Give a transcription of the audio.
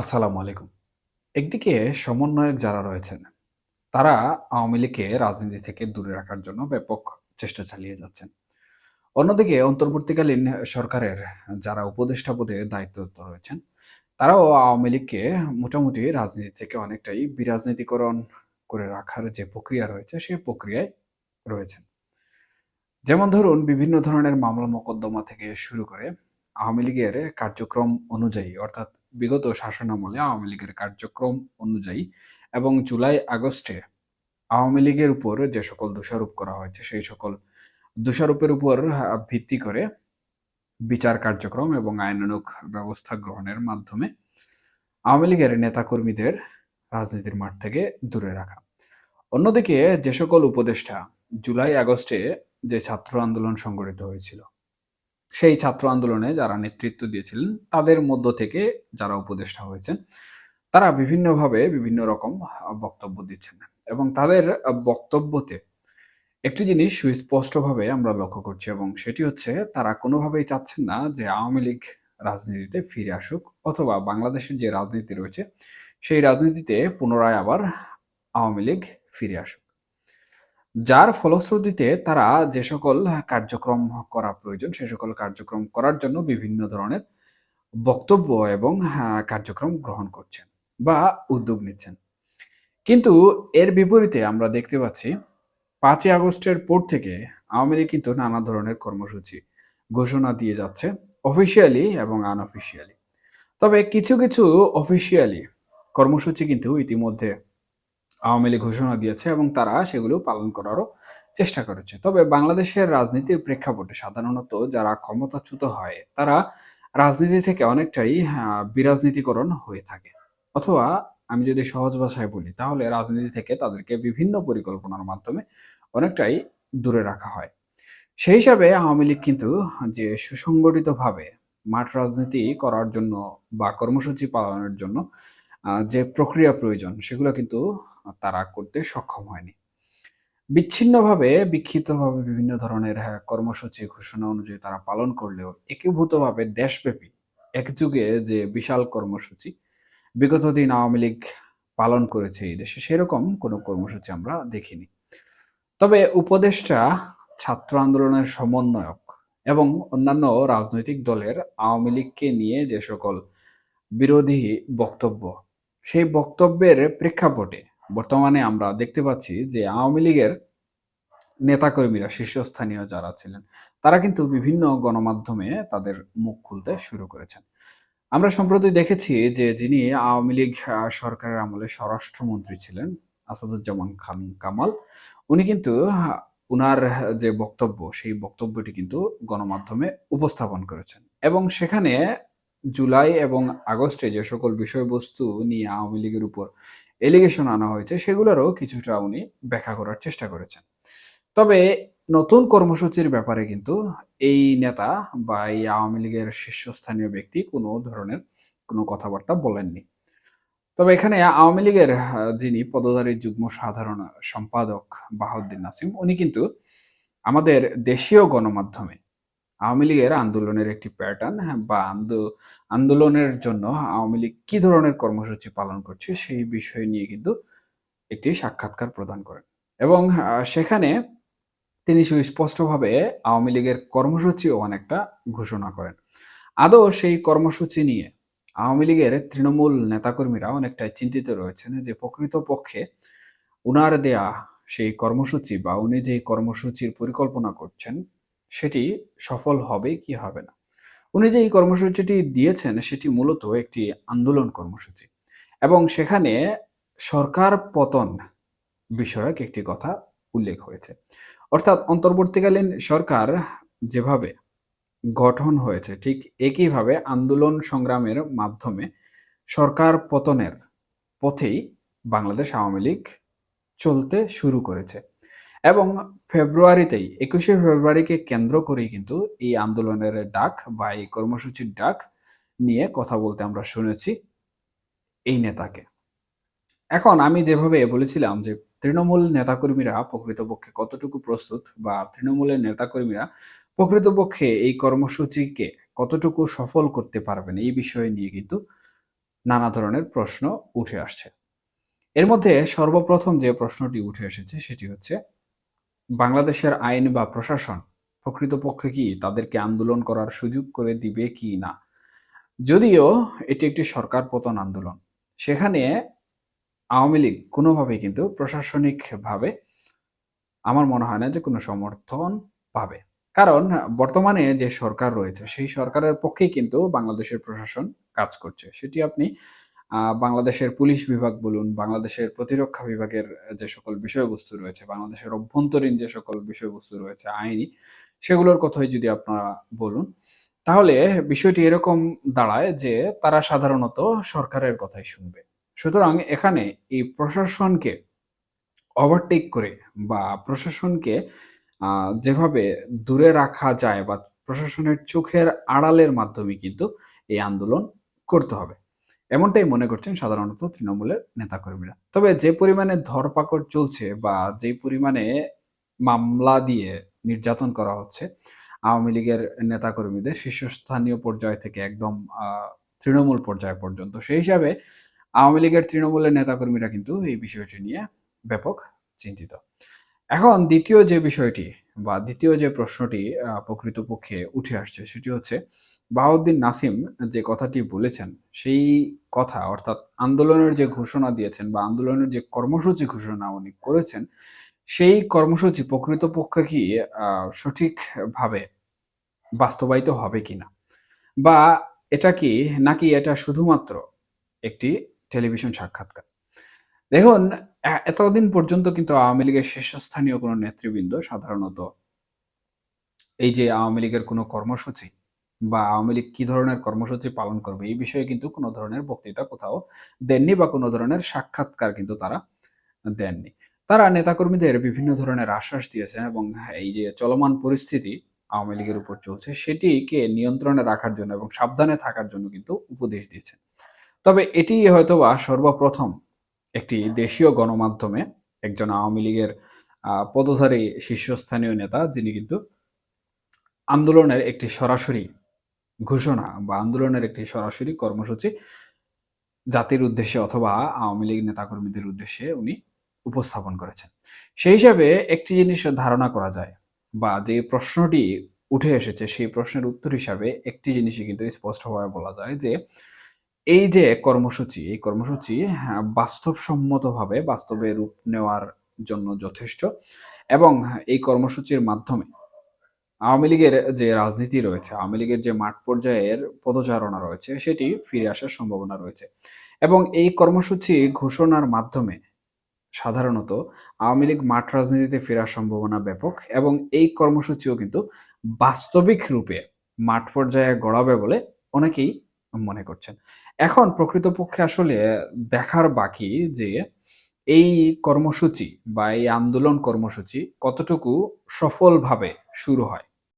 আসসালামু আলাইকুম। একদিকে সমন্বয়ক যারা রয়েছেন, তারা আওয়ামী লীগকে রাজনীতি থেকে দূরে রাখার জন্য ব্যাপক চেষ্টা চালিয়ে যাচ্ছেন। অন্যদিকে অন্তর্বর্তীকালীন সরকারের যারা উপদেষ্টা পদে দায়িত্বরত রয়েছেন, তারাও আওয়ামী লীগকে মোটামুটি রাজনীতি থেকে অনেকটাই বিরাজনীতিকরণ করে রাখার যে প্রক্রিয়া রয়েছে, সেই প্রক্রিয়ায় রয়েছেন। যেমন ধরুন বিভিন্ন ধরনের মামলা মোকদ্দমা থেকে শুরু করে আওয়ামী লীগের কার্যক্রম অনুযায়ী অর্থাৎ বিগত শাসনামলে আওয়ামী লীগের কার্যক্রম অনুযায়ী এবং জুলাই আগস্টে আওয়ামী লীগের উপর যে সকল দোষারোপ করা হয়েছে, সেই সকল দোষারোপের উপর ভিত্তি করে বিচার কার্যক্রম এবং আইনানুগ ব্যবস্থা গ্রহণের মাধ্যমে আওয়ামী লীগের নেতাকর্মীদের রাজনীতির মাঠ থেকে দূরে রাখা। অন্যদিকে যে সকল উপদেষ্টা জুলাই আগস্টে যে ছাত্র আন্দোলন সংগঠিত হয়েছিল সেই ছাত্র আন্দোলনে যারা নেতৃত্ব দিয়েছিলেন, তাদের মধ্য থেকে যারা উপদেষ্টা হয়েছেন, তারা বিভিন্নভাবে বিভিন্ন রকম বক্তব্য দিচ্ছেন এবং তাদের বক্তব্যতে একটি জিনিস সুস্পষ্টভাবে আমরা লক্ষ্য করছি এবং সেটি হচ্ছে তারা কোনোভাবেই চাচ্ছেন না যে আওয়ামী লীগ রাজনীতিতে ফিরে আসুক অথবা বাংলাদেশের যে রাজনীতি রয়েছে, সেই রাজনীতিতে পুনরায় আবার আওয়ামী লীগ ফিরে আসুক। যার ফলশ্রুতিতে তারা যে সকল কার্যক্রম করা প্রয়োজন, সে সকল কার্যক্রম করার জন্য বিভিন্ন ধরনের বক্তব্য এবং কার্যক্রম গ্রহণ করছেন বা উদ্যোগ নিচ্ছেন। কিন্তু এর বিপরীতে আমরা দেখতে পাচ্ছি, পাঁচই আগস্টের পর থেকে আওয়ামী লীগ কিন্তু নানা ধরনের কর্মসূচি ঘোষণা দিয়ে যাচ্ছে, অফিসিয়ালি এবং আনঅফিসিয়ালি। তবে কিছু কিছু অফিসিয়ালি কর্মসূচি কিন্তু ইতিমধ্যে আওয়ামী লীগ ঘোষণা দিয়েছে এবং তারা সেগুলো পালন করারও চেষ্টা করেছে। তবে বাংলাদেশের রাজনীতির প্রেক্ষাপটে সাধারণত যারা ক্ষমতাচ্যুত হয়, তারা রাজনীতি থেকে অনেকটাই বিরাজনীতিকরণ হয়ে থাকে। অথবা আমি যদি সহজ ভাষায় বলি, তাহলে রাজনীতি থেকে তাদেরকে বিভিন্ন পরিকল্পনার মাধ্যমে অনেকটাই দূরে রাখা হয়। সেই হিসাবে আওয়ামী লীগ কিন্তু যে সুসংগঠিতভাবে মাঠ রাজনীতি করার জন্য বা কর্মসূচি পালনের জন্য যে প্রক্রিয়া প্রয়োজন সেগুলো কিন্তু তারা করতে সক্ষম হয়নি। বিচ্ছিন্নভাবে বিক্ষিপ্তভাবে বিভিন্ন ধরনের হ্যাঁ, কর্মসূচি ঘোষণা অনুযায়ী তারা পালন করলেও একীভূতভাবে দেশব্যাপী একযুগে যে বিশাল কর্মসূচি বিগত দিন আওয়ামী লীগ পালন করেছে এই দেশে সেরকম কোনো কর্মসূচি আমরা দেখিনি। তবে উপদেষ্টা ছাত্র আন্দোলনের সমন্বয়ক এবং অন্যান্য রাজনৈতিক দলের আওয়ামী লীগকে নিয়ে যে সকল বিরোধী বক্তব্য সেই বক্তব্যের প্রেক্ষাপটে বর্তমানে আমরা দেখতে পাচ্ছি যে আওয়ামী লীগের নেতাকর্মীরা, শীর্ষস্থানীয় যারা ছিলেন, তারা কিন্তু বিভিন্ন গণমাধ্যমে তাদের মুখ খুলতে শুরু করেছেন। আমরা সম্প্রতি দেখেছি যে যিনি আওয়ামী লীগ সরকারের আমলে স্বরাষ্ট্রমন্ত্রী ছিলেন, আসাদুজ্জামান খান কামাল, উনি কিন্তু উনার যে বক্তব্য, সেই বক্তব্যটি কিন্তু গণমাধ্যমে উপস্থাপন করেছেন। এবং সেখানে জুলাই এবং আগস্টে যে সকল বিষয়বস্তু নিয়ে আওয়ামী লীগের উপর এলিগেশন আনা হয়েছে, সেগুলোরও কিছুটা উনি ব্যাখ্যা করার চেষ্টা করেছেন। তবে নতুন কর্মসূচির ব্যাপারে কিন্তু এই নেতা বা এই আওয়ামী লীগের শীর্ষস্থানীয় ব্যক্তি কোনো ধরনের কোনো কথাবার্তা বলেননি। তবে এখানে আওয়ামী লীগের যিনি পদধারী যুগ্ম সাধারণ সম্পাদক বাহাউদ্দিন নাসিম, উনি কিন্তু আমাদের দেশীয় গণমাধ্যমে আওয়ামী লীগের আন্দোলনের একটি প্যাটার্ন বা আন্দো- আন্দোলনের জন্য আওয়ামী লীগ কি ধরনের কর্মসূচি পালন করছে সেই বিষয় নিয়ে কিন্তু একটি সাক্ষাৎকার প্রদান করেন। এবং সেখানে তিনি সুস্পষ্টভাবে আওয়ামী লীগের কর্মসূচিও অনেকটা ঘোষণা করেন। আদৌ সেই কর্মসূচি নিয়ে আওয়ামী লীগের তৃণমূল নেতাকর্মীরা অনেকটাই চিন্তিত রয়েছেন যে প্রকৃতপক্ষে উনার দেয়া সেই কর্মসূচি বা উনি যে কর্মসূচির পরিকল্পনা করছেন সেটি সফল হবে কি হবে না? উনি যে এই কর্মসূচিটি দিয়েছেন, সেটি মূলত একটি আন্দোলন কর্মসূচি এবং সেখানে সরকার পতন বিষয়ক একটি কথা উল্লেখ হয়েছে। অর্থাৎ অন্তর্বর্তীকালীন সরকার যেভাবে গঠন হয়েছে, ঠিক একইভাবে আন্দোলন সংগ্রামের মাধ্যমে সরকার পতনের পথেই বাংলাদেশ আওয়ামী লীগ চলতে শুরু করেছে। এবং ফেব্রুয়ারিতেই, একুশে ফেব্রুয়ারিকে কেন্দ্র করেই কিন্তু এই আন্দোলনের ডাক বা এই কর্মসূচির ডাক নিয়ে কথা বলতে আমরা শুনেছি এই নেতাকে। এখন আমি যেভাবে বলেছিলাম যে তৃণমূল নেতাকর্মীরা প্রকৃতপক্ষে কতটুকু প্রস্তুত বা তৃণমূলের নেতাকর্মীরা প্রকৃতপক্ষে এই কর্মসূচিকে কতটুকু সফল করতে পারবেন এই বিষয় নিয়ে কিন্তু নানা ধরনের প্রশ্ন উঠে আসছে। এর মধ্যে সর্বপ্রথম যে প্রশ্নটি উঠে এসেছে সেটি হচ্ছে বাংলাদেশের আইন বা প্রশাসন প্রকৃতপক্ষে কি তাদেরকে আন্দোলন করার সুযোগ করে দিবে কি না? যদিও এটি একটি সরকার পতন আন্দোলন, সেখানে আওয়ামী লীগ কোনোভাবেই কিন্তু প্রশাসনিকভাবে আমার মনে হয় না যে কোনো সমর্থন পাবে। কারণ বর্তমানে যে সরকার রয়েছে, সেই সরকারের পক্ষেই কিন্তু বাংলাদেশের প্রশাসন কাজ করছে। সেটি আপনি বাংলাদেশের পুলিশ বিভাগ বলুন, বাংলাদেশের প্রতিরক্ষা বিভাগের যে সকল বিষয়বস্তু রয়েছে, বাংলাদেশের অভ্যন্তরীণ যে সকল বিষয়বস্তু রয়েছে, আইনি, সেগুলোর কথাই যদি আপনারা বলুন, তাহলে বিষয়টি এরকম দাঁড়ায় যে তারা সাধারণত সরকারের কথাই শুনবে। সুতরাং এখানে এই প্রশাসনকে ওভারটেক করে বা প্রশাসনকে যেভাবে দূরে রাখা যায় বা প্রশাসনের চোখের আড়ালের মাধ্যমে কিন্তু এই আন্দোলন করতে হবে। এমনটাই মনে করছেন সাধারণত তৃণমূলের নেতাকর্মীরা। তবে যে পরিমাণে ধরপাকড় চলছে বা যে পরিমাণে মামলা দিয়ে নির্যাতন করা হচ্ছে, আওয়ামী লীগের নেতাকর্মীদের শীর্ষস্থানীয় পর্যায় থেকে একদম তৃণমূল পর্যায় পর্যন্ত। সেই হিসাবে আওয়ামী লীগের তৃণমূলের নেতাকর্মীরা কিন্তু এই বিষয়টি নিয়ে ব্যাপক চিন্তিত। এখন দ্বিতীয় যে বিষয়টি বা দ্বিতীয় যে প্রশ্নটি প্রকৃতপক্ষে উঠে আসছে সেটি হচ্ছে বাহাউদ্দিন নাসিম যে কথাটি বলেছেন, সেই কথা, অর্থাৎ আন্দোলনের যে ঘোষণা দিয়েছেন বা আন্দোলনের যে কর্মসূচি ঘোষণা উনি করেছেন, সেই কর্মসূচি প্রকৃতপক্ষে কি সঠিকভাবে বাস্তবায়িত হবে কিনা? বা এটা কি, নাকি এটা শুধুমাত্র একটি টেলিভিশন সাক্ষাৎকার? দেখুন এতদিন পর্যন্ত কিন্তু আওয়ামী লীগের শীর্ষস্থানীয় কোনো নেতৃবৃন্দ সাধারণত এই যে আওয়ামী লীগের কোনো কর্মসূচি বা আওয়ামী লীগ কি ধরনের কর্মসূচি পালন করবে এই বিষয়ে কিন্তু কোনো ধরনের বক্তৃতা কোথাও দেননি বা কোনো ধরনের সাক্ষাৎকার কিন্তু তারা দেননি। তারা নেতাকর্মীদের বিভিন্ন ধরনের আশ্বাস দিয়েছেন এবং এই যে চলমান পরিস্থিতি আওয়ামী লীগের উপর চলছে সেটিকে নিয়ন্ত্রণে রাখার জন্য এবং সাবধানে থাকার জন্য কিন্তু উপদেশ দিয়েছেন। তবে এটি হয়তোবা সর্বপ্রথম একটি দেশীয় গণমাধ্যমে একজন আওয়ামী লীগের পদধারী শীর্ষস্থানীয় নেতা যিনি কিন্তু আন্দোলনের একটি সরাসরি ঘোষণা বা আন্দোলনের একটি সরাসরি কর্মসূচি জাতির উদ্দেশ্যে অথবা আওয়ামী লীগ নেতাকর্মীদের উদ্দেশ্যে উনি উপস্থাপন করেছেন। সেই হিসাবে একটি জিনিস ধারণা করা যায় বা যে প্রশ্নটি উঠে এসেছে সেই প্রশ্নের উত্তর হিসাবে একটি জিনিসই কিন্তু স্পষ্টভাবে বলা যায় যে এই যে কর্মসূচি এই কর্মসূচি হ্যাঁ, বাস্তবসম্মতভাবে বাস্তবে রূপ নেওয়ার জন্য যথেষ্ট এবং এই কর্মসূচির মাধ্যমে আওয়ামী লীগের যে রাজনীতি রয়েছে, আওয়ামী লীগের যে মাঠ পর্যায়ের পদচারণা রয়েছে, সেটি ফিরে আসার সম্ভাবনা রয়েছে। এবং এই কর্মসূচি ঘোষণার মাধ্যমে সাধারণত আওয়ামী লীগ মাঠ রাজনীতিতে ফেরার সম্ভাবনা ব্যাপক এবং এই কর্মসূচিও কিন্তু বাস্তবিক রূপে মাঠ পর্যায়ে গড়াবে বলে অনেকেই মনে করছেন। এখন প্রকৃতপক্ষে আসলে দেখার বাকি যে এই কর্মসূচি বা এই আন্দোলন কর্মসূচি কতটুকু সফলভাবে শুরু হয়